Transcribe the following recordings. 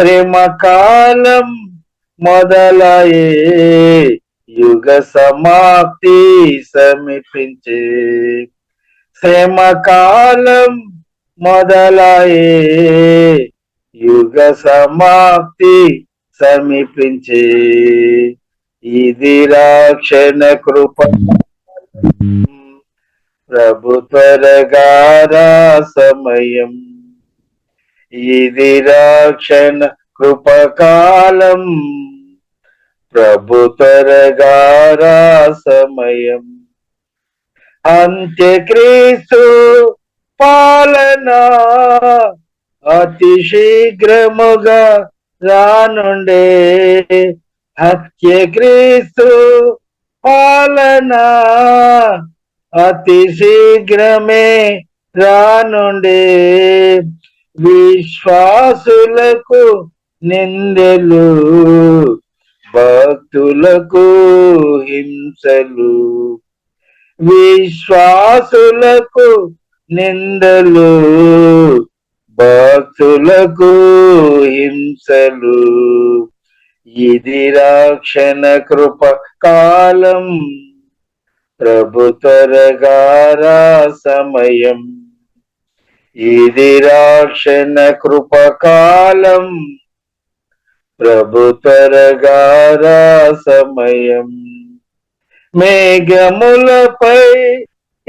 శ్రమ కాలం మొదలయే యుగ సమాప్తి సమీపించే. శ్రమ కాలం మొదలయే యుగ సమాప్తి సమీపించే. ఇది రాక్షణ కృప. ప్రభు త్వరగారా సమయం. ఇది రాక్షణ కృపకాలం ప్రభు త్వరగారా సమయం అంత్యక్రీస్తు పాలన అతి శీఘ్రముగా రానుండే. హత్యక్రీస్తు పాలన అతి శీఘ్రమే రానుండే. విశ్వాసులకు నిందెలు భక్తులకు హింసలు. విశ్వాసులకు నిందలు భక్తులకు హింసలు. ఇది రాక్షణ కృప కాలం ప్రభు త్వరగారా సమయం. ఇది రాక్షణ కృప ప్రభు త్వరగారా సమయం మేఘములపై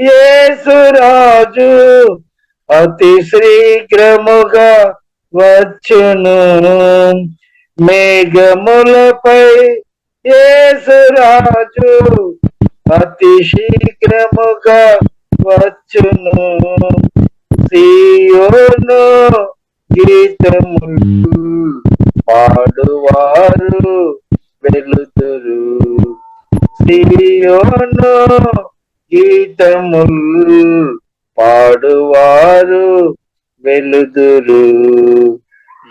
యేసురాజు అతి శీఘ్రముగా వచ్చును. మేఘములపై యేసురాజు అతి శీఘ్రముగా వచ్చును. సియోను గీతములు పాడువారు వెలుతురు. సియోను గీతములు పాడువారు వెలుదురు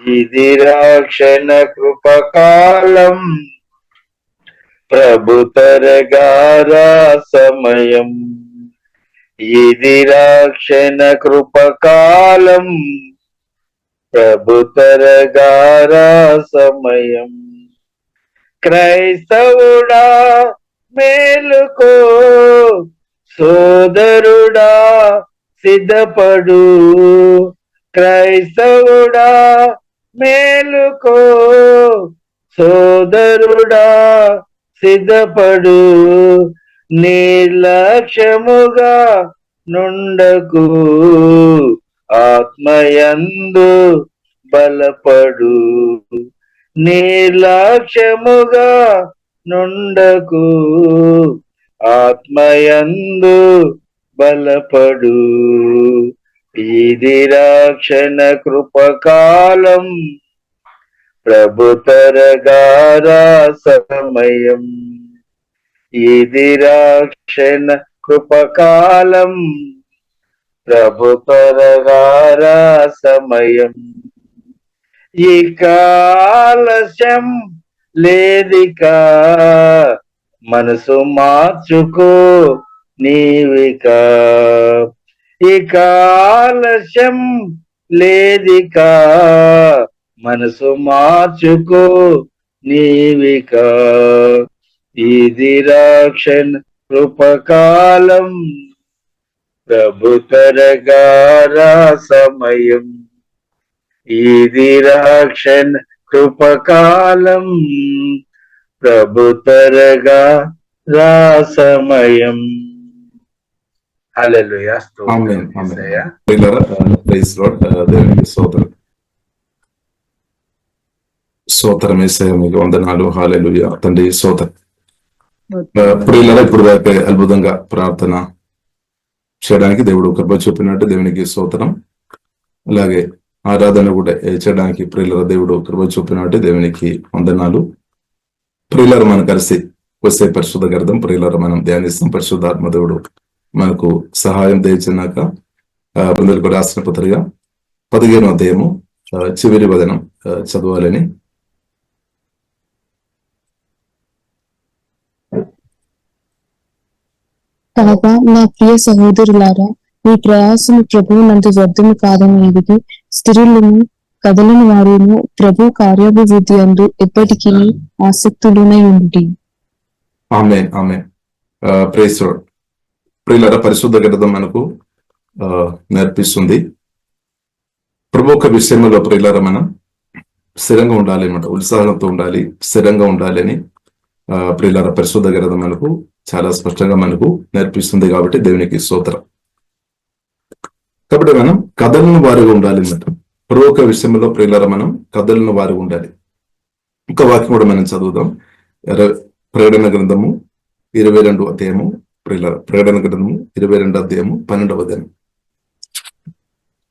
ఇది రాక్షణ కృపకాలం ప్రభు తరగారా సమయం ఇది రాక్షణ కృపకాలం. ప్రభుతరగారా సమయం. క్రైస్తవుడా మేలుకో సోదరుడా సిద్ధపడు. క్రైస్తవుడా మేలుకో సోదరుడా సిద్ధపడు. నిర్లక్ష్యముగా నుండకు ఆత్మయందు బలపడు. నిర్లక్ష్యముగా నుండకు ఆత్మయందు బలపడు. ఇది రాక్షణ కృపకాలం ప్రభు తరగారా సమయం. ఇది రాక్షణ కృపకాలం. ప్రభు తరగారా సమయం ఇక ఆలస్యం లేదిక మనసు మార్చుకో నీవిక. ఇక ఆలస్యం లేదిక మనసు మార్చుకో నీవిక. ఇది రాక్షణ కృపకాలం ప్రభు తరగారా సమయం. ఇది రాక్షణ కృపకాలం ప్రభు తరగా రా సమయం. హల్లెలూయా స్తోత్రం ఆమేన్, ఆమేన్. యేసయ్యా. ప్రియులారా, ఆ, ప్రైజ్ లార్డ్, ఆ, దేవునికి సోదరం సోదరం ఏసయ్య మీకు వందనాలు. హాలెలుయ తండ్రి సోదరం ప్రియులరా ఇప్పుడు దాకా అద్భుతంగా ప్రార్థన చేయడానికి దేవుడు కృప చూపినట్టు దేవునికి స్తోత్రం. అలాగే ఆరాధన కూడా చేయడానికి ప్రియులర దేవుడు కృప చూపినట్టు దేవునికి వందనాలు. ప్రియులర మనం కలిసి వస్తే పరిశుద్ధ గర్థం ప్రియులర మనం ధ్యానిస్తాం. పరిశుద్ధాత్మ దేవుడు మనకు సహాయం దయచినాక కూడా రాసిన పత్రిక పదిహేను అధ్యాయము ఆ, చివరి వదనం చదవాలని కాగా నా ప్రియ సహోదరులారా మీ ప్రయాసము ప్రభువు నందు వ్యర్థము కాదని ఎదిగి స్త్రీలను కదలని వారును ప్రభు కార్యాభివృద్ధి అందు ఎప్పటికీ ఆసక్తులునై ఉండి ఆమె ఆమె ప్రేసోడ్ ప్రియులర పరిశుద్ధ గ్రంథం మనకు నేర్పిస్తుంది. ప్రభు ఒక విషయంలో ప్రియులర మనం స్థిరంగా ఉండాలి అన్నమాట ఉత్సాహంతో ఉండాలి స్థిరంగా ఉండాలి అని ప్రియులర పరిశుద్ధ గ్రంథం మనకు చాలా స్పష్టంగా మనకు నేర్పిస్తుంది కాబట్టి దేవునికి స్తోత్రం. కాబట్టి మనం కథలను వారిగా ఉండాలి అన్నమాట. ప్రభు ఒక విషయంలో ప్రియులర మనం కథలను వారిగా ఉండాలి. ఒక వాక్యం కూడా మనం చదువుదాం. ప్రకటన గ్రంథము ఇరవై రెండు అధ్యాయము ప్రియుల ప్రకటన గ్రంథము ఇరవై రెండు అధ్యాయము పన్నెండవ అధ్యాయం.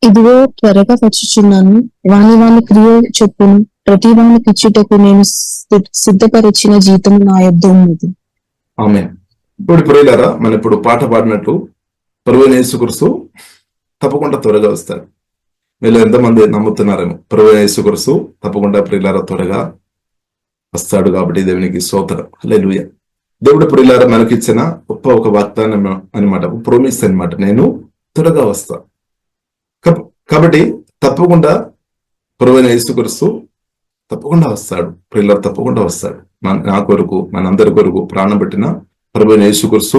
ఇదిగో త్వరగా వచ్చుచున్నాను. వాని వాని క్రియ చొప్పును. ప్రతి వానికి ఇచ్చుటకు నేను సిద్ధపరిచిన జీతం నా యొద్ద ఉన్నది. ఆమె ఇప్పుడు ప్రియులారా మనం ఇప్పుడు పాట పాడినట్టు పరువైన యేసుకురుసు తప్పకుండా త్వరగా వస్తాడు. మీరు ఎంతమంది నమ్ముతున్నారేమో? పరువైన యేసుకురుసు తప్పకుండా ప్రియులారా త్వరగా వస్తాడు కాబట్టి దేవునికి సోతరం హల్లెలూయా. దేవుడు ప్రియులారా మనకిచ్చిన గొప్ప ఒక వాగ్దానం అనమాట ప్రోమిస్ అనమాట నేను త్వరగా వస్తా. కబ- కాబట్టి తప్పకుండా పరువైన యేసుకురుసు తప్పకుండా వస్తాడు. ప్రియులారా తప్పకుండా వస్తాడు. నా కొరకు మనందరి కొరకు ప్రాణం పెట్టిన ప్రభువైన యేసుకురుసు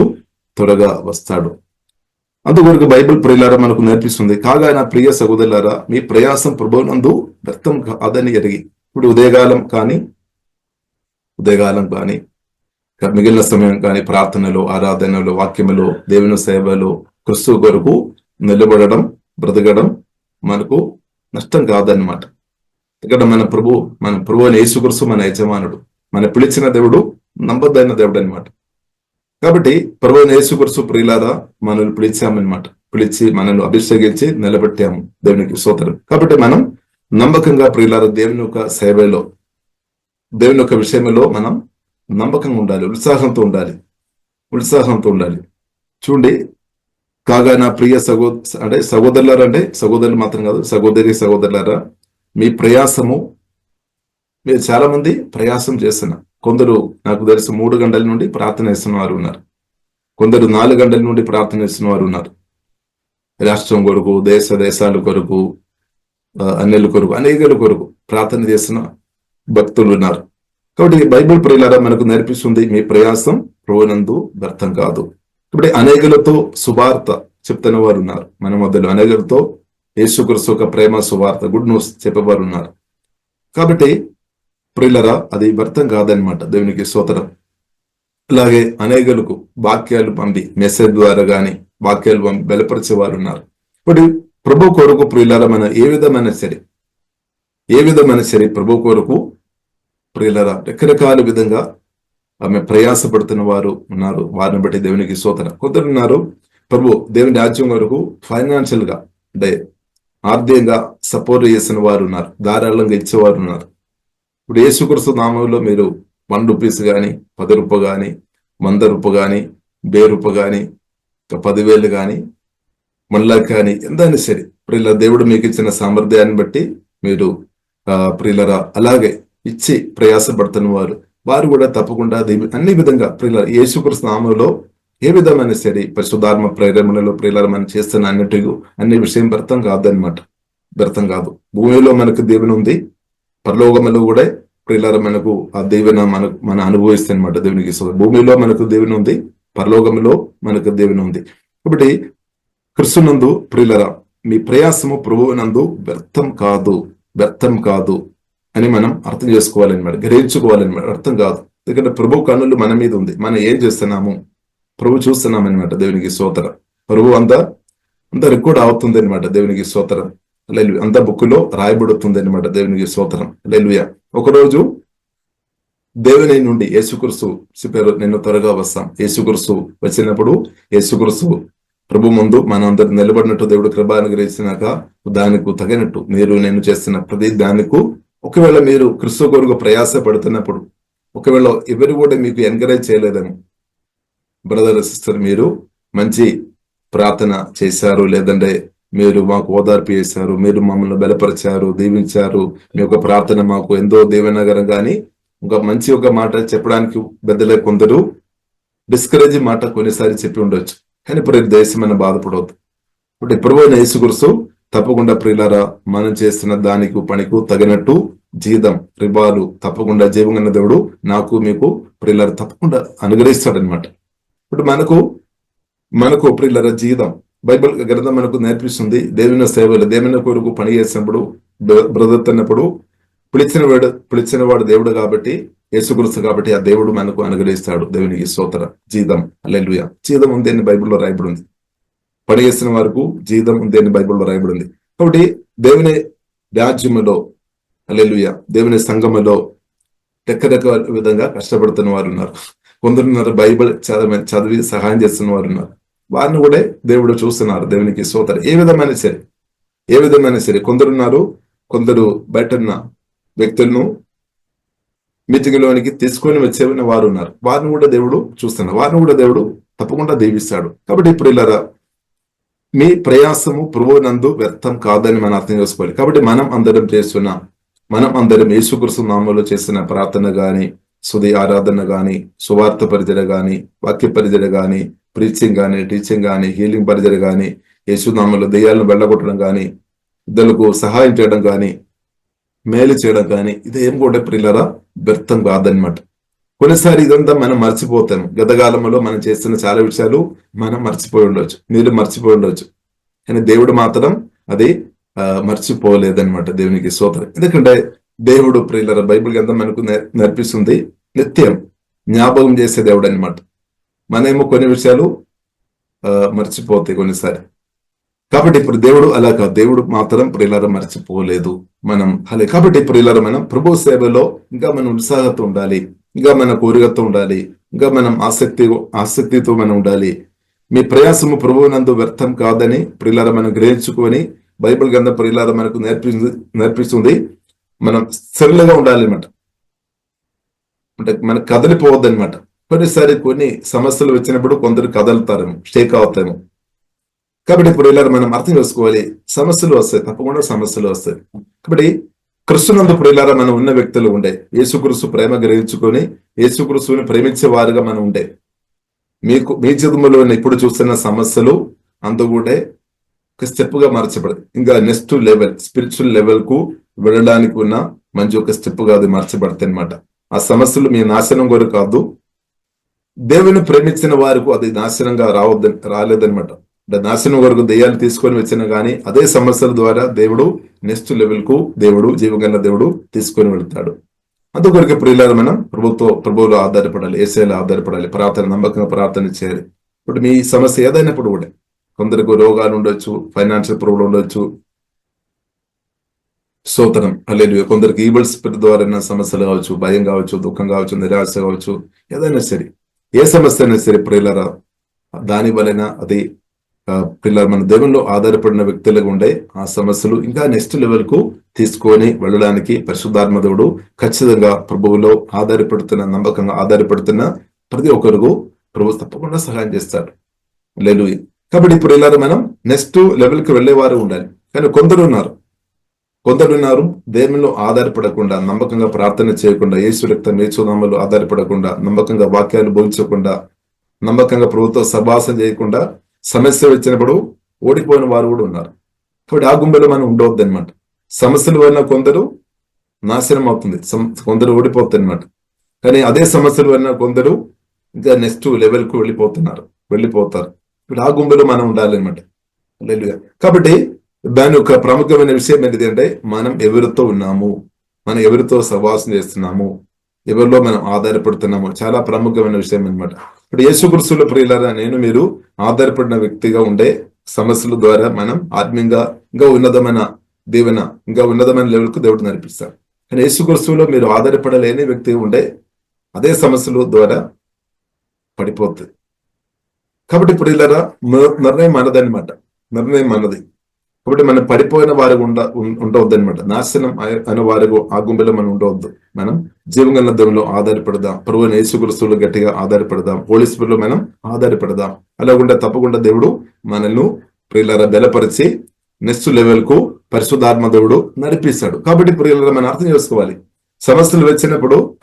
త్వరగా వస్తాడు. అందుకొరకు బైబిల్ ప్రియులారా మనకు నేర్పిస్తుంది కాగా నా ప్రియ సహోదరులారా మీ ప్రయాసం ప్రభునందు వ్యర్థం కాదని ఎరిగి ఇప్పుడు ఉదయకాలం కానీ ఉదయకాలం కానీ మిగిలిన సమయం కానీ ప్రార్థనలో ఆరాధనలో వాక్యములో దేవుని సేవలో క్రిస్తు కొరకు నిలబడడం బ్రతకడం మనకు నష్టం కాదన్నమాట. ఇక్కడ మన ప్రభు మన ప్రభు అని యేసుకురుసు మన యజమానుడు మన పిలిచిన దేవుడు నమ్మదైన దేవుడు అనమాట కాబట్టి ప్రభు యేసుకరుసు ప్రియులారా మనల్ని పిలిచామన్నమాట. పిలిచి మనల్ని అభిషేకించి నిలబెట్టాము దేవునికి సోదరు కాబట్టి మనం నమ్మకంగా ప్రియులారా దేవుని యొక్క సేవలో దేవుని యొక్క విషయంలో మనం నమ్మకంగా ఉండాలి ఉత్సాహంతో ఉండాలి. ఉత్సాహంతో ఉండాలి. చూడండి కాగా నా ప్రియ సహో అంటే సహోదరులారా అంటే సహోదరులు మాత్రం కాదు సహోదరి సహోదరులారా మీ ప్రయాసము మీరు చాలా మంది ప్రయాసం చేస్తున్నారు కొందరు నాకు తెలిసి మూడు గంటల నుండి ప్రార్థన చేస్తున్న వారు ఉన్నారు. కొందరు నాలుగు గంటల నుండి ప్రార్థన చేస్తున్న వారు ఉన్నారు. రాష్ట్రం కొరకు దేశ దేశాల కొరకు ఆ, కొరకు అనేకల కొరకు ప్రార్థన చేస్తున్న భక్తులు ఉన్నారు. కాబట్టి బైబిల్ ప్రియులారా మనకు నేర్పిస్తుంది మీ ప్రయాసం ప్రోనందు వ్యర్థం కాదు. ఇప్పుడు అనేకులతో సువార్త చెప్తున్న వారు ఉన్నారు. మన మధ్యలో అనేకులతో యేసుక్రీస్తు ఒక ప్రేమ సువార్త గుడ్ న్యూస్ చెప్పేవారు ఉన్నారు కాబట్టి ప్రిల్లరా అది వ్యర్థం కాదనమాట దేవునికి స్తోత్రం. అలాగే అనేకులకు వాక్యాలు పంపి మెసేజ్ ద్వారా కానీ వాక్యాలు పంపి బలపరిచే వారు ఉన్నారు ఇప్పుడు ప్రభు కొరకు ప్రియులరా మన ఏ విధమైన సరే ఏ విధమైన సరే ప్రభు కొరకు ప్రియులరా రకరకాల విధంగా ఆమె ప్రయాసపడుతున్న వారు ఉన్నారు. వారిని బట్టి దేవునికి స్తోత్రం. కొందరు ఉన్నారు ప్రభు దేవుని రాజ్యం వరకు ఫైనాన్షియల్గా అంటే ఆర్థికంగా సపోర్ట్ చేసిన వారు ఉన్నారు ధారాళంగా ఇచ్చేవారు ఉన్నారు. ఇప్పుడు యేసుకృష్ణ నామంలో మీరు వన్ రూపీస్ కానీ పది రూప కానీ వంద రూప కానీ బే రూప కానీ పదివేలు కానీ మళ్ళా కానీ ఎంతైనా సరే ప్రియుల దేవుడు మీకు ఇచ్చిన సామర్థ్యాన్ని బట్టి మీరు ప్రియులరా అలాగే ఇచ్చి ప్రయాసపడుతున్న వారు వారు కూడా తప్పకుండా దేవి- అన్ని విధంగా ప్రియుల యేసుకృష్ణ నామంలో ఏ విధమైన సరే పరిశుధాత్మ ప్రేరణలో ప్రియుల మనం చేస్తున్న అన్నిటిಗೂ అన్ని విషయం వ్యర్థం కాదనమాట వ్యర్థం కాదు. భూమిలో మనకు దేవుని ఉంది. పరలోకములో కూడా ప్రియులార మనకు ఆ దేవుని మనకు మన అనుభవిస్తే అనమాట దేవునికి భూమిలో మనకు దేవుని ఉంది పరలోకములో మనకు దేవుని ఉంది. కాబట్టి కృష్ణునందు ప్రియులర మీ ప్రయాసము ప్రభువునందు వ్యర్థం కాదు వ్యర్థం కాదు అని మనం అర్థం చేసుకోవాలన్నమాట గ్రహించుకోవాలన్నమాట. అర్థం కాదు. ఎందుకంటే ప్రభు కన్నులు మన మీద ఉంది. మనం ఏం చేస్తున్నాము? ప్రభు చూస్తున్నాం అనమాట దేవునికి సోతరం ప్రభు అంతా అంతా రికార్డ్ అవుతుంది అనమాట దేవునికి సోతరం లేదు అంత బుక్లో రాయబడుతుంది అనమాట దేవునికి స్తోత్రం. లేలుయ ఒకరోజు దేవుని నుండి యేసుకురుసు చెప్పారు నేను త్వరగా వస్తాం. యేసుకురుసు వచ్చినప్పుడు యేసుకురుసు ప్రభు ముందు మనం అందరు నిలబడినట్టు దేవుడు కృప అనుగ్రహించినాక దానికి తగినట్టు మీరు నేను చేస్తున్న ప్రతి దానికి ఒకవేళ మీరు క్రిస్తు కొరకు ప్రయాస పడుతున్నప్పుడు ఒకవేళ ఎవరు కూడా మీకు ఎంకరేజ్ చేయలేదేమో బ్రదర్ సిస్టర్ మీరు మంచి ప్రార్థన చేశారు లేదంటే మీరు మాకు ఓదార్పు చేశారు మీరు మమ్మల్ని బలపరిచారు దీవించారు. మీ యొక్క ప్రార్థన మాకు ఎంతో దీవెనగరం కానీ ఒక మంచి ఒక మాట చెప్పడానికి పెద్దలే కొందరు డిస్కరేజ్ మాట కొన్నిసారి చెప్పి ఉండొచ్చు. కానీ ఇప్పుడు దేశం బాధపడవద్దు. ఇప్పుడు యేసు గురుసు తప్పకుండా ప్రియులరా మనం చేస్తున్న దానికి పనికు తగినట్టు జీతం రిబాలు తప్పకుండా జీవంగా దేవుడు నాకు మీకు ప్రియులారా తప్పకుండా అనుగ్రహిస్తాడనమాట ఇప్పుడు మనకు మనకు ప్రియులారా జీతం. బైబిల్ గ్రంథం మనకు నేర్పిస్తుంది. దేవుని సేవలు దేవుని కొరకు పని చేసినప్పుడు బ్రదత్తన్నప్పుడు పిలిచిన వాడు పిలిచిన వాడు దేవుడు కాబట్టి యేసుక్రీస్తు కాబట్టి ఆ దేవుడు మనకు అనుగ్రహిస్తాడు. దేవునికి స్తోత్ర. జీతం. అల్లెలుయ జీతం ఉంది అని బైబిల్లో రాయబడి ఉంది పని చేసిన వరకు జీతం ఉంది అని బైబిల్లో రాయబడి ఉంది కాబట్టి దేవుని రాజ్యములో అల్లెలుయ దేవుని సంఘములో రకరకాల విధంగా కష్టపడుతున్న వారు ఉన్నారు. కొందరున్నారు బైబిల్ చదివి చదివి సహాయం చేస్తున్న వారు ఉన్నారు. వారిని కూడా దేవుడు చూస్తున్నారు. దేవునికి సోదరు ఏ విధమైన సరే ఏ విధమైన సరే కొందరున్నారు కొందరు బయట ఉన్న వ్యక్తులను మీటింగ్లోనికి తీసుకొని వచ్చే వారు ఉన్నారు. వారిని కూడా దేవుడు చూస్తున్నారు. వారిని కూడా దేవుడు తప్పకుండా దీవిస్తాడు. కాబట్టి ఇప్పుడు ఇలా మీ ప్రయాసము ప్రభువునందు వ్యర్థం కాదని మనం అర్థం చేసుకోవాలి. కాబట్టి మనం అందరం చేస్తున్న మనం అందరం యేసుకృష్ణ నామంలో చేసిన ప్రార్థన గాని సుది ఆరాధన గాని సువార్త పరిచయ గాని వాక్య పరిచయ గాని ప్రీచింగ్ కానీ టీచింగ్ గాని హీలింగ్ పరిచయం కానీ యేసునామంలో దెయ్యాలను వెళ్ళగొట్టడం కానీ ఇద్దరుకు సహాయం చేయడం కానీ మేలు చేయడం కానీ ఇదేం కూడా ప్రిల్లరా? వ్యర్థం కాదనమాట కొన్నిసారి ఇదంతా మనం మర్చిపోతాం. గతకాలంలో మనం చేస్తున్న చాలా విషయాలు మనం మర్చిపోయి ఉండొచ్చు. మీరు మర్చిపోయి ఉండొచ్చు. కానీ దేవుడు మాత్రం అది ఆ, దేవునికి సోదరు ఎందుకంటే దేవుడు ప్రియులర బైబిల్ గ్రంథం మనకు నేర్- నేర్పిస్తుంది నిత్యం. జ్ఞాపకం చేసే దేవుడు అనమాట మనమేమో కొన్ని విషయాలు ఆ, మర్చిపోతాయి కొన్నిసారి కాబట్టి ఇప్పుడు దేవుడు అలా కాదు. దేవుడు మాత్రం ప్రియులార మర్చిపోలేదు మనం. అలే కాబట్టి ప్రియులార మనం ప్రభు సేవలో ఇంకా మనం ఉత్సాహంతో ఉండాలి. ఇంకా మన కోరికతో ఉండాలి. ఇంకా మనం ఆసక్తి ఆసక్తితో మనం ఉండాలి. మీ ప్రయాసము ప్రభువునందు వ్యర్థం కాదని ప్రియులార మనం గ్రహించుకొని బైబిల్ గ్రంథ ప్రియులార మనకు నేర్పిస్తుంది నేర్పిస్తుంది. మనం స్థిరలుగా ఉండాలి అనమాట అంటే మనకు కదలిపోవద్దు అనమాట కొన్నిసారి కొన్ని సమస్యలు వచ్చినప్పుడు కొందరు కదలుతారేమో షేక్ అవుతాము కాబట్టి ఇప్పుడు ఇలా మనం అర్థం చేసుకోవాలి. సమస్యలు వస్తాయి తప్పకుండా సమస్యలు వస్తాయి. కాబట్టి క్రిస్తునందు ప్రియులారా మనం ఉన్న వ్యక్తులు ఉండే. యేసుక్రీస్తు ప్రేమ గ్రహించుకొని యేసుక్రీస్తుని ప్రేమించే వారుగా మనం ఉండే. మీకు మీ జీవితంలో ఇప్పుడు చూస్తున్న సమస్యలు అందు ఒక స్టెప్గా ఇంకా నెక్స్ట్ లెవెల్ స్పిరిచువల్ లెవెల్కు వెళ్ళడానికి ఉన్న మంచి ఒక స్టెప్గా అది మార్చబడతాయి అనమాట ఆ సమస్యలు మీ నాశనం కొరకు కాదు దేవుని ప్రేమించిన వారికి అది నాశనంగా రావద్దని రాలేదన్నమాట. అంటే నాశనం వరకు దెయ్యాలు తీసుకొని వచ్చిన కానీ అదే సమస్యల ద్వారా దేవుడు నెక్స్ట్ లెవెల్కు దేవుడు జీవగల దేవుడు తీసుకొని వెళ్తాడు. అందుకొరకు ప్రియులారు మనం ప్రభుత్వ ప్రభువులు ఆధారపడాలి ఏసైలో ఆధారపడాలి ప్రార్థన నమ్మకంగా ప్రార్థన చేయాలి. ఇప్పుడు మీ సమస్య ఏదైనప్పుడు కూడా కొందరికి రోగాలు ఉండొచ్చు ఫైనాన్షియల్ ప్రాబ్లం ఉండొచ్చు. సోతనం అల్లెలు కొందరికి ఈబుల్ స్పిరిట్ ద్వారా సమస్యలు కావచ్చు భయం కావచ్చు దుఃఖం కావచ్చు నిరాశ కావచ్చు ఏదైనా సరే. ఏ సమస్య అయినా సరే ప్రియులరా దాని వలన అది ఆ, మన దేవుల్లో ఆధారపడిన వ్యక్తులుగా ఉండే ఆ సమస్యలు ఇంకా నెక్స్ట్ లెవెల్కు తీసుకొని వెళ్ళడానికి పరిశుద్ధాత్మ దేవుడు ఖచ్చితంగా ప్రభువులో ఆధారపడుతున్న నమ్మకంగా ఆధారపడుతున్న ప్రతి ఒక్కరికి ప్రభు తప్పకుండా సహాయం చేస్తాడు. లేదు కాబట్టి ఇప్పుడు ఇలా మనం నెక్స్ట్ లెవెల్కి వెళ్ళేవారు ఉండాలి. కానీ కొందరు ఉన్నారు. కొందరు ఉన్నారు దేవునిలో ఆధారపడకుండా నమ్మకంగా ప్రార్థన చేయకుండా యేసు రక్తం యేసునామలు ఆధారపడకుండా నమ్మకంగా వాక్యాలు బోధించకుండా నమ్మకంగా ప్రభుత్వ సభాసం చేయకుండా సమస్య వచ్చినప్పుడు ఓడిపోయిన వారు కూడా ఉన్నారు. కాబట్టి ఆ గుంబెలో మనం ఉండవద్దు అనమాట సమస్యలు వలన కొందరు నాశనం అవుతుంది. సం- కొందరు ఓడిపోతుంది అనమాట కానీ అదే సమస్యలు వలన కొందరు ఇంకా నెక్స్ట్ లెవెల్కు వెళ్ళిపోతున్నారు. వెళ్ళిపోతారు. ఇప్పుడు ఆ గుంబెలో మనం ఉండాలి అనమాట కాబట్టి దాని యొక్క ప్రముఖమైన విషయం ఏంటిది అంటే మనం ఎవరితో ఉన్నాము? మనం ఎవరితో సహవాసం చేస్తున్నాము? ఎవరిలో మనం ఆధారపడుతున్నాము? చాలా ప్రముఖమైన విషయం అన్నమాట. ఇప్పుడు యేసుకృష్ణుల ప్రియులరా నేను మీరు ఆధారపడిన వ్యక్తిగా ఉండే సమస్యల ద్వారా మనం ఆత్మీయంగా ఇంకా ఉన్నతమైన దీవెన ఇంకా ఉన్నతమైన లెవెల్కు దేవుడు నడిపిస్తారు కానీ యేసుకృష్ణులో మీరు ఆధారపడలేని వ్యక్తి ఉండే అదే సమస్యల ద్వారా పడిపోతుంది కాబట్టి ఇప్పుడు ఇలా నిర్ణయం మనదన్నమాట నిర్ణయం మనది. కాబట్టి మనం పడిపోయిన వారు ఉండ ఉండవద్దు అనమాట నాశనం అయ- అనే ఆ గుండెలో మనం ఉండవద్దు. మనం జీవగల దేవులో ఆధారపడదాం. ప్రభు యేసుక్రీస్తులో గట్టిగా ఆధారపడదాం. పోలీసులో మనం ఆధారపడదాం. అలాగుండా తప్పకుండా దేవుడు మనల్ని ప్రియులరా బలపరిచి నెక్స్ట్ లెవెల్కు పరిశుద్ధాత్మ దేవుడు నడిపిస్తాడు. కాబట్టి ప్రియులరా మనం అర్థం చేసుకోవాలి. సమస్యలు వచ్చినప్పుడు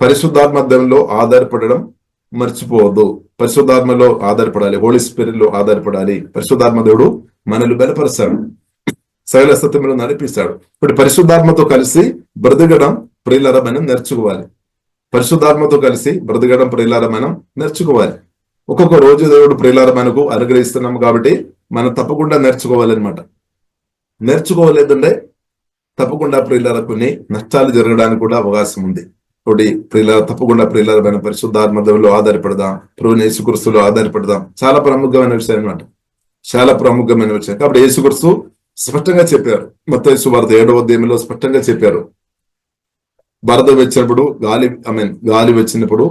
పరిశుద్ధాత్మ దేవులో ఆధారపడడం మర్చిపోవద్దు. పరిశుద్ధాత్మలో ఆధారపడాలి. హోలీ స్పిరిట్లో ఆధారపడాలి. పరిశుద్ధాత్మ దేవుడు మనల్ని బలపరుస్తాడు. సకల సత్యంలో నడిపిస్తాడు. ఇప్పుడు పరిశుద్ధాత్మతో కలిసి బ్రతకడం ప్రియులరమనం నేర్చుకోవాలి. పరిశుద్ధాత్మతో కలిసి బ్రతకడం ప్రియులార నేర్చుకోవాలి. ఒక్కొక్క రోజు దేవుడు ప్రియులార మనకు అనుగ్రహిస్తున్నాం కాబట్టి మనం తప్పకుండా నేర్చుకోవాలన్నమాట. నేర్చుకోలేదంటే తప్పకుండా ప్రియులార కొన్ని నష్టాలు జరగడానికి కూడా అవకాశం ఉంది. ఒకటి ప్రియుల తప్పకుండా ప్రియులార పరిశుద్ధాత్మ దేవులో ఆధారపడదాం. ప్రభు యేసుక్రీస్తులో ఆధారపడదాం. చాలా ప్రముఖమైన విషయం అన్నమాట. చాలా ప్రముఖమైన విషయం. కాబట్టి యేసుక్రీస్తు స్పష్టంగా చెప్పారు. మొత్తం వార్త ఏడవ ఉద్యమంలో స్పష్టంగా చెప్పారు. వరద వచ్చినప్పుడు గాలి ఐ మీన్ గాలి వచ్చినప్పుడు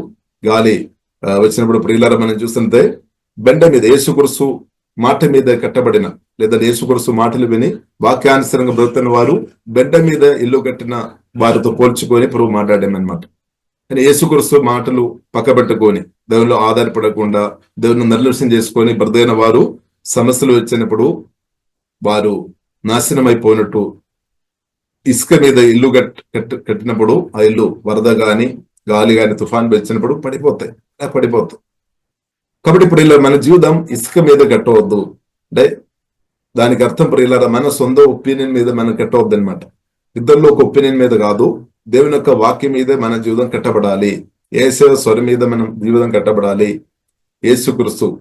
గాలి వచ్చినప్పుడు ప్రియులారా మనం చూస్తుంటే బెండ మీద యేసుకురుసు మాట మీద కట్టబడిన లేదా యేసుకురుసు మాటలు విని వాక్యానుసరంగా బ్రతున్న వారు బెండ మీద ఇల్లు కట్టిన వారితో పోల్చుకొని ప్రభు మాట్లాడామన్నమాట. కానీ యేసుకురుసు మాటలు పక్కబెట్టుకొని దేవునిలో ఆధారపడకుండా దేవుని నిర్లక్ష్యం చేసుకొని బ్రతైన వారు సమస్యలు వచ్చినప్పుడు వారు నాశనం అయిపోయినట్టు ఇసుక మీద ఇల్లు కట్టినప్పుడు ఆ ఇల్లు వరద గాని గాలి గాని తుఫాన్ వచ్చినప్పుడు పడిపోతాయి. పడిపోతాయి. కాబట్టి ఇప్పుడు ఇలా మన జీవితం ఇసుక మీద కట్టవద్దు. అంటే దానికి అర్థం ఇప్పుడు ఇలా మన సొంత ఒపీనియన్ మీద మనం కట్టవద్దు అనమాట ఇద్దరిలో ఒక ఒపీనియన్ మీద కాదు దేవుని యొక్క వాక్యం మీద మన జీవితం కట్టబడాలి. ఏసవ స్వరం మీద మనం జీవితం కట్టబడాలి. ఏసుక్రీస్తు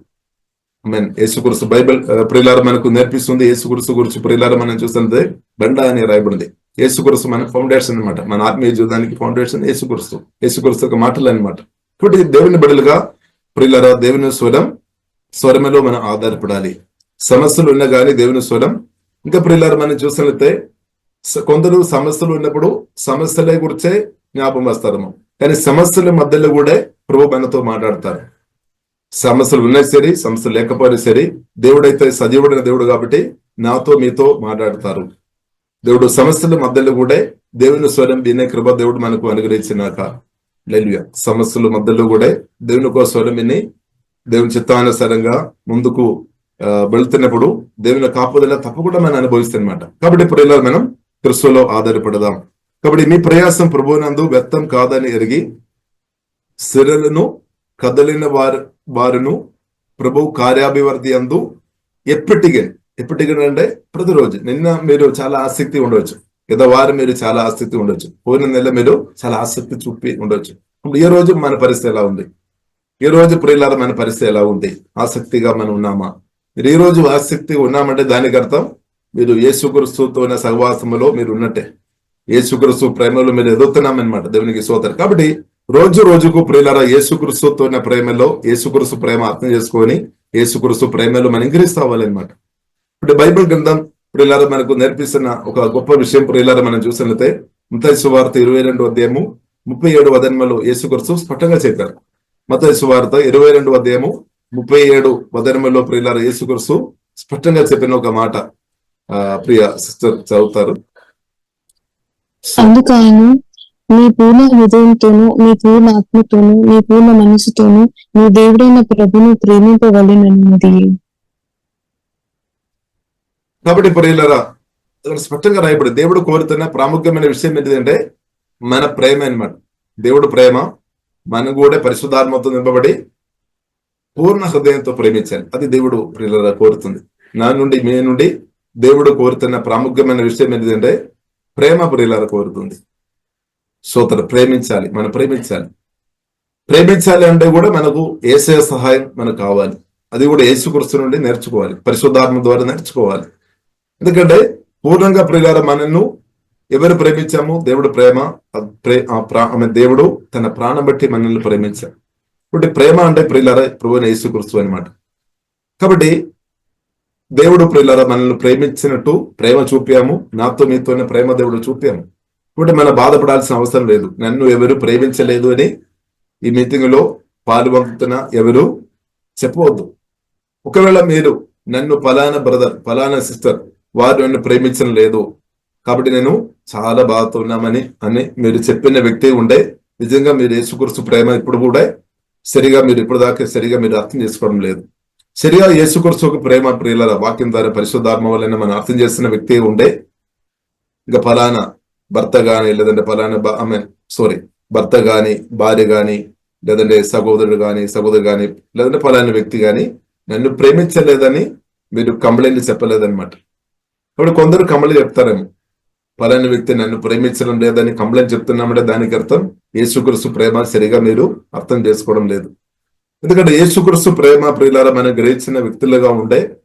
మీన్ యేసుకురుసు బైబిల్ ఆ, మనకు నేర్పిస్తుంది. యేసుకురుసు గురించి ప్రియులార మనం చూస్తుంది బండ అని రాయబడింది. యేసుకురుసు మన ఫౌండేషన్ అన్నమాట. మన ఆత్మీయ జీవితానికి ఫౌండేషన్ యేసుకురుసు యేసుకురుసు యొక్క మాటలు అన్నమాట. ఇప్పుడు దేవుని బిడ్డలుగా ప్రియులార దేవుని స్వరం స్వరములో మనం ఆధారపడాలి. సమస్యలు ఉన్నా కానీ దేవుని స్వరం. ఇంకా ప్రియులార మనం చూసినట్లయితే కొందరు సమస్యలు ఉన్నప్పుడు సమస్యలే గురించే జ్ఞాపం వస్తారు. కానీ సమస్యల మధ్యలో కూడా ప్రభు మనతో మాట్లాడతారు. సమస్యలు ఉన్నాయి సరే సమస్యలు లేకపోయినా సరే దేవుడైతే సజీవుడైన దేవుడు కాబట్టి నాతో మీతో మాట్లాడతారు. దేవుడు సమస్యల మధ్యలో కూడా దేవుని స్వరం వినే కృప దేవుడు మనకు అనుగ్రహించినాక. లెలుయ సమస్యల మధ్యలో కూడా దేవుని ఒక స్వరం విని దేవుని చిత్తానుసారంగా ముందుకు వెళుతున్నప్పుడు వెళ్తున్నప్పుడు దేవుని కాపుదల తప్పకుండా మనం అనుభవిస్తున్నమాట కాబట్టి ఇప్పుడు ఇలా మనం క్రిస్తులో ఆధారపడదాం. కాబట్టి మీ ప్రయాసం ప్రభునందు వ్యక్తం కాదని ఎరిగి సిరలను కదలిన వారు వారును ప్రభు కార్యాభివృద్ధి అందు ఎప్పటికే ఎప్పటికే అంటే ప్రతిరోజు. నిన్న మీరు చాలా ఆసక్తి ఉండవచ్చు గత వారం మీరు చాలా ఆసక్తి ఉండొచ్చు. పోయిన నెల మీరు చాలా ఆసక్తి చూపి ఉండొచ్చు. ఇప్పుడు ఏ రోజు మన పరిస్థితి ఎలా ఉంది? ఈ రోజు ప్రియులారా మన పరిస్థితి ఎలా ఉంది? ఆసక్తిగా మనం ఉన్నామా? మీరు ఈ రోజు ఆసక్తి ఉన్నామంటే దానికి అర్థం మీరు యేసుక్రీస్తుతో ఉన్న సహవాసములో మీరు ఉన్నట్టే. యేసుక్రీస్తు ప్రేమలో మీరు ఎదుగుతున్నామన్నమాట దేవునికి సోదరు. కాబట్టి రోజు రోజుకు ప్రియులరా యేసుక్రీస్తుతో ప్రేమలో యేసుక్రీస్తు ప్రేమ అర్థం చేసుకొని యేసుక్రీస్తు ప్రేమలో మనం ఇంకరిస్తావాలన్నమాట ఇప్పుడు బైబిల్ గ్రంథం ప్రియులరా మనకు నేర్పిస్తున్న ఒక గొప్ప విషయం ప్రియులరా మనం చూసినట్లయితే మతయి సువార్త ఇరవై రెండు అధ్యాయము ముప్పై ఏడు వదనమలో యేసుక్రీస్తు స్పష్టంగా చెప్పారు. మతయి సువార్త ఇరవై రెండు అధ్యాయము ముప్పై ఏడు వదనములో ప్రియులరా యేసుక్రీస్తు స్పష్టంగా చెప్పిన ఒక మాట ఆ ప్రియ సిస్టర్ చదువుతారు. అందుకైనా ఆయన మీ పూర్ణ హృదయంతోనూ మీ పూర్ణ ఆత్మతోనూ మీ పూర్ణ మనసుతోనూ మీ దేవుడైన ప్రభును ప్రేమింపవలెనన్నది కాబట్టి ప్రియులరా ఇక్కడ స్పష్టంగా రాయబడి దేవుడు కోరుతున్న ప్రాముఖ్యమైన విషయం ఏంటంటే మన ప్రేమ అనమాట దేవుడు ప్రేమ మనం కూడా పరిశుద్ధాత్మతో నింపబడి పూర్ణ హృదయంతో ప్రేమించాలి. అది దేవుడు ప్రియులరా కోరుతుంది. నా నుండి మీ నుండి దేవుడు కోరుతున్న ప్రాముఖ్యమైన విషయం ఏంటంటే ప్రేమ ప్రియులరా కోరుతుంది. సోదరు ప్రేమించాలి మనం ప్రేమించాలి. ప్రేమించాలి అంటే కూడా మనకు ఏసే సహాయం మనకు కావాలి. అది కూడా ఏసుకృష్ణ నుండి నేర్చుకోవాలి. పరిశుద్ధాత్మ ద్వారా నేర్చుకోవాలి. ఎందుకంటే పూర్ణంగా ప్రియులార మనల్ని ఎవరు ప్రేమించాము దేవుడు ప్రేమ ప్రే ఆ ఆమె దేవుడు తన ప్రాణం బట్టి మనల్ని ప్రేమించాడు. కాబట్టి ప్రేమ అంటే ప్రియులార ప్రభుని యేసుకృస్తు అనమాట కాబట్టి దేవుడు ప్రియులార మనల్ని ప్రేమించినట్టు ప్రేమ చూపాము. నాతో మీతోనే ప్రేమ దేవుడు చూపాము. కాబట్టి మనం బాధపడాల్సిన అవసరం లేదు. నన్ను ఎవరు ప్రేమించలేదు అని ఈ మీటింగ్లో పాల్గొంటున్న ఎవరు చెప్పవద్దు. ఒకవేళ మీరు నన్ను ఫలానా బ్రదర్ ఫలానా సిస్టర్ వారు నన్ను ప్రేమించడం లేదు కాబట్టి నేను చాలా బాధతో ఉన్నామని అని మీరు చెప్పిన వ్యక్తి ఉండే నిజంగా మీరు యేసుకృష్ణ ప్రేమ ఇప్పుడు కూడా సరిగా మీరు ఇప్పుడు దాకా సరిగా మీరు అర్థం చేసుకోవడం లేదు. సరిగా యేసుకృష్ణ ప్రేమ ప్రియుల వాక్యం ద్వారా పరిశుద్ధాత్మ వలన మనం అర్థం చేస్తున్న వ్యక్తి ఉండే ఇంకా ఫలానా భర్త గాని లేదంటే ఫలానా ఐ సారీ భర్త గాని భార్య గాని లేదంటే సహోదరుడు గాని సహోదరు గాని లేదంటే ఫలానా వ్యక్తి గాని నన్ను ప్రేమించలేదని మీరు కంప్లైంట్ చెప్పలేదన్నమాట. ఇప్పుడు కొందరు కంప్లైంట్ చెప్తారేమో. పలాని వ్యక్తి నన్ను ప్రేమించడం లేదని కంప్లైంట్ చెప్తున్నామంటే దానికి అర్థం యేసుక్రీస్తు ప్రేమ సరిగా మీరు అర్థం చేసుకోవడం లేదు. ఎందుకంటే యేసుక్రీస్తు ప్రేమ ప్రియులారా మనం గ్రహించిన వ్యక్తులుగా ఉండే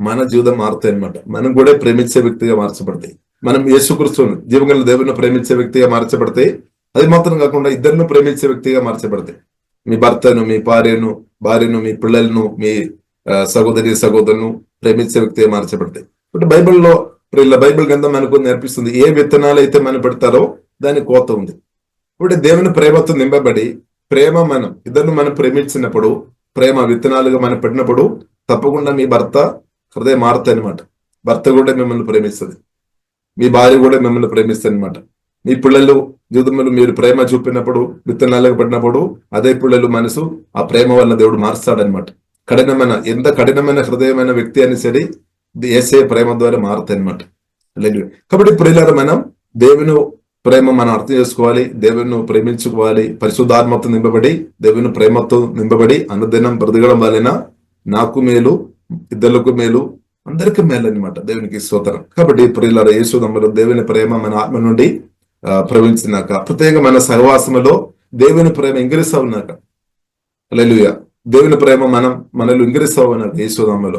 మన జీవితం మారుతాయి అనమాట మనం కూడా ప్రేమించే వ్యక్తిగా మార్చబడతాయి. మనం యేసుక్రీస్తుని జీవగల దేవుని ప్రేమించే వ్యక్తిగా మార్చబడతాయి అది మాత్రం కాకుండా ఇద్దరిని ప్రేమించే వ్యక్తిగా మార్చబడతాయి మీ భర్తను మీ భార్యను భార్యను మీ పిల్లలను మీ సహోదరి సహోదరును ప్రేమించే వ్యక్తిగా మార్చబడతాయి ఇప్పుడు బైబిల్లో ప్రియుల బైబిల్ గ్రంథం మనకు నేర్పిస్తుంది ఏ విత్తనాలు అయితే మనం పెడతారో దాని కోత ఉంది. ఇప్పుడు దేవుని ప్రేమతో నింపబడి ప్రేమ మనం ఇద్దరు మనం ప్రేమించినప్పుడు ప్రేమ విత్తనాలుగా మనం పెట్టినప్పుడు తప్పకుండా మీ భర్త హృదయం మారుతాయి అనమాట భర్త కూడా మిమ్మల్ని ప్రేమిస్తుంది. మీ భార్య కూడా మిమ్మల్ని ప్రేమిస్తుంది అనమాట మీ పిల్లలు జీవితంలో మీరు ప్రేమ చూపినప్పుడు విత్తనాలకు పడినప్పుడు అదే పిల్లలు మనసు ఆ ప్రేమ వల్ల దేవుడు మారుస్తాడనమాట కఠినమైన ఎంత కఠినమైన హృదయమైన వ్యక్తి అని సరే ఏసే ప్రేమ ద్వారా మారుతాయి అనమాట కాబట్టి ప్రియులారా మనం దేవుని ప్రేమ మనం అర్థం చేసుకోవాలి దేవుని ప్రేమించుకోవాలి పరిశుద్ధాత్మతో నింపబడి దేవుని ప్రేమతో నింపబడి అనుదినం బ్రతకడం వలన నాకు మేలు ఇద్దరులకు మేలు అందరికీ మేలు అనమాట దేవునికి స్తోత్రం. కాబట్టి ప్రియులారా యేసు దేవుని ప్రేమ మన ఆత్మ నుండి ప్రవహించినాక ప్రత్యేకమైన సహవాసములో దేవుని ప్రేమ ఇంగిరిస్తా ఉన్నాక. హల్లెలూయా. దేవుని ప్రేమ మనం మనలో ఇంగిరిస్తా ఉన్నాక యేసు నమ్మలో.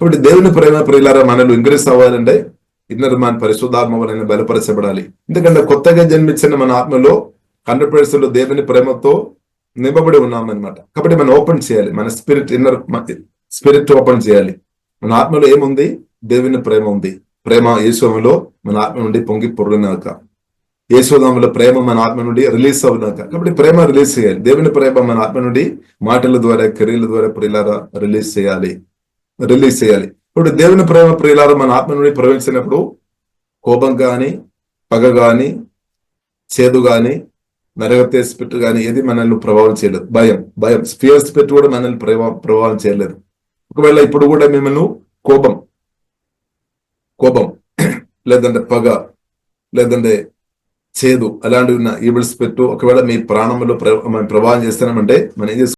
కాబట్టి దేవుని ప్రేమ ప్రియులారా మనలో ఇంక్రీస్ అవ్వాలంటే ఇన్నర్ మన పరిశుద్ధాత్మ వలన బలపరచబడాలి. ఎందుకంటే కొత్తగా జన్మించిన మన ఆత్మలో హండ్రెడ్ పర్సెంట్ దేవుని ప్రేమతో నింపబడి ఉన్నామన్నమాట. కాబట్టి మనం ఓపెన్ చేయాలి. మన స్పిరిట్ ఇన్నర్ స్పిరిట్ ఓపెన్ చేయాలి. మన ఆత్మలో ఏముంది? దేవుని ప్రేమ ఉంది. ప్రేమ యేసులో మన ఆత్మ నుండి పొంగి పొరలినాక. యేసునామలో ప్రేమ మన ఆత్మ నుండి రిలీజ్ అవునాక. కాబట్టి ప్రేమ రిలీజ్ చేయాలి. దేవుని ప్రేమ మన ఆత్మ నుండి మాటల ద్వారా క్రియల ద్వారా ప్రియులారా రిలీజ్ చేయాలి. రిలీజ్ చేయాలి. ఇప్పుడు దేవుని ప్రేమ ప్రియులారా మన ఆత్మ నుండి ప్రవేశించినప్పుడు కోపం గాని పగ గాని చేదు గాని నరగతే స్పిట్ గాని ఏది మనల్ని ప్రభావం చేయలేదు. భయం. భయం. స్పియర్ స్పిట్ కూడా మనల్ని ప్రభావం ప్రభావం చేయలేదు. ఒకవేళ ఇప్పుడు కూడా మిమ్మల్ని కోపం కోపం లేదంటే పగ లేదంటే చేదు అలాంటివి ఉన్న ఈవిల్స్ పెట్టు ఒకవేళ మీ ప్రాణంలో ప్ర- ప్రభావం చేస్తున్నామంటే మనం ఏం చేసుకోవాలి